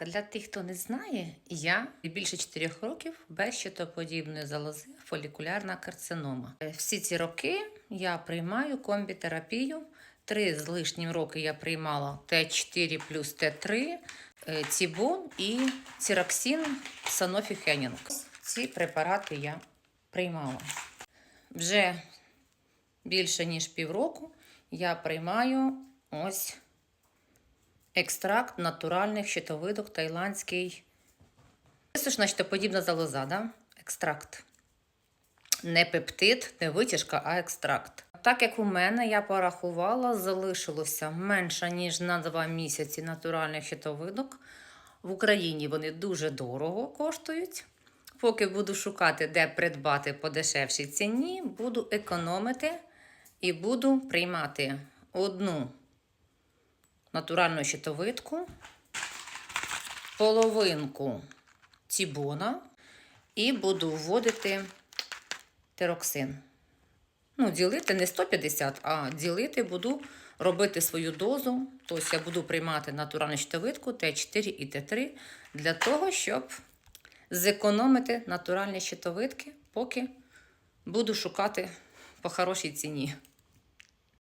Так, для тих, хто не знає, я більше 4 років без щитоподібної залози фолікулярна карцинома. Е, Всі ці роки я приймаю комбітерапію. Три з лишнім роки я приймала Т4 плюс Т3, е, Цібун і Цироксин Sanofi Henning. Ці препарати я приймала. Вже більше ніж півроку я приймаю ось екстракт натуральних щитовидок тайландський. Це ж щитоподібна залоза, да? екстракт. Не пептид, не витяжка, а екстракт. Так як у мене я порахувала, залишилося менше, ніж на 2 місяці натуральних щитовидок. В Україні вони дуже дорого коштують. Поки буду шукати, де придбати по дешевшій ціні, буду економити і буду приймати одну натуральну щитовидку, половинку цібона і буду вводити тироксин. Ну, ділити не 150, а ділити буду робити свою дозу. Тобто я буду приймати натуральну щитовидку Т4 і Т3 для того, щоб зекономити натуральні щитовидки, поки буду шукати по хорошій ціні.